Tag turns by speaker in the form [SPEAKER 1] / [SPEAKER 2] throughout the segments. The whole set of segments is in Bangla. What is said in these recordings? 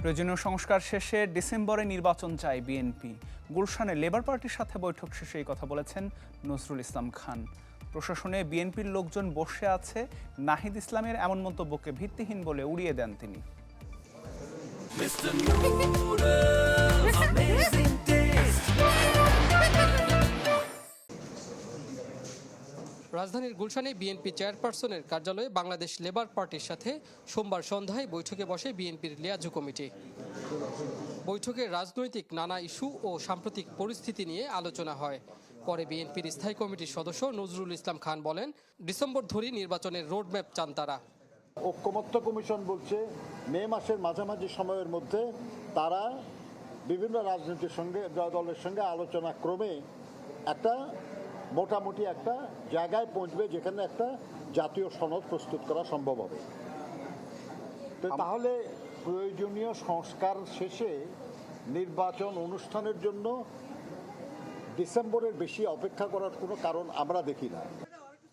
[SPEAKER 1] প্রয়োজনীয় সংস্কার শেষে ডিসেম্বরে নির্বাচন চায় বিএনপি। গুলশানে লেবার পার্টির সাথে বৈঠক শেষে এই কথা বলেছেন নজরুল ইসলাম খান। প্রশাসনে বিএনপির লোকজন বসে আছে, নাহিদ ইসলামের এমন মন্তব্যকে ভিত্তিহীন বলে উড়িয়ে দেন তিনি।
[SPEAKER 2] রাজধানীর গুলশানে বিএনপি চেয়ারপারসনের কার্যালয়ে বাংলাদেশ লেবার পার্টির সাথে সোমবার সন্ধ্যায় বৈঠকে বসে বিএনপির লিয়াজু কমিটি। বৈঠকে রাজনৈতিক নানা ইস্যু ও সাম্প্রতিক পরিস্থিতি নিয়ে আলোচনা হয়। পরে বিএনপির স্থায়ী কমিটির সদস্য নজরুল ইসলাম খান বলেন, ডিসেম্বর ধরেই নির্বাচনের রোডম্যাপ চান তারা।
[SPEAKER 3] ঐক্যমত্য কমিশন বলছে, মে মাসের মাঝামাঝি সময়ের মধ্যে তারা বিভিন্ন রাজনীতির সঙ্গে, দলের সঙ্গে আলোচনা ক্রমে একটা মোটামুটি একটা জায়গায় পৌঁছবে যেখানে একটা জাতীয় সনদ প্রস্তুত করা সম্ভব হবে। তো তাহলে প্রয়োজনীয় সংস্কার শেষে নির্বাচন অনুষ্ঠানের জন্য ডিসেম্বরের বেশি অপেক্ষা করার কোনো কারণ আমরা দেখি না।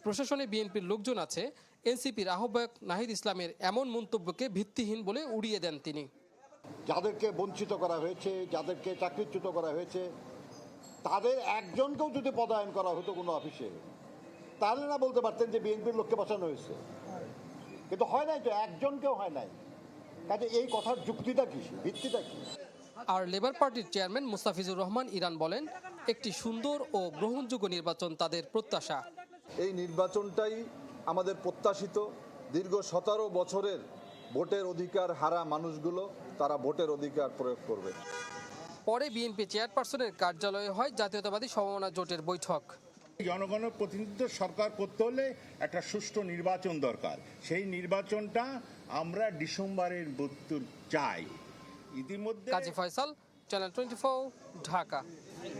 [SPEAKER 2] প্রশাসনে বিএনপির লোকজন আছে। এনসিপির আহ্বায়ক নাহিদ ইসলামের এমন মন্তব্যকে ভিত্তিহীন বলে উড়িয়ে দেন তিনি।
[SPEAKER 3] যাদেরকে বঞ্চিত করা হয়েছে যাদেরকে চাকরিচ্যুত করা হয়েছে তাদের একজনকেও যদি পদায়ন করা হতো কোনো অফিসে তাহলে না বলতে পারতেন যে বিএনপির লোককে বসানো হয়েছে। কিন্তু হয় নাই তো একজনকেও হয় নাই। কাজে এই কথার যুক্তিটা কি? ভিত্তিটা কি?
[SPEAKER 2] আর লেবার পার্টির চেয়ারম্যান মুস্তাফিজুর রহমান ইরান বলেন একটি সুন্দর ও গ্রহণযোগ্য নির্বাচন তাদের প্রত্যাশা।
[SPEAKER 4] এই নির্বাচনটাই আমাদের প্রত্যাশিত। দীর্ঘ সতেরো বছরের ভোটের অধিকার হারা মানুষগুলো তারা ভোটের অধিকার প্রয়োগ করবে।
[SPEAKER 2] পরে বিএনপি চেয়ারপারসনের কার্যালয়ে হয় জাতীয়তাবাদী সমমনা জোটের বৈঠক।
[SPEAKER 5] জনগণের প্রতিনিধিত্ব সরকার করতে হলে একটা সুষ্ঠু নির্বাচন দরকার। সেই নির্বাচনটা আমরা ডিসেম্বরের মধ্যে চাই। ইতিমধ্যে
[SPEAKER 2] কাজী ফয়সাল চ্যানেল টোয়েন্টি ঢাকা।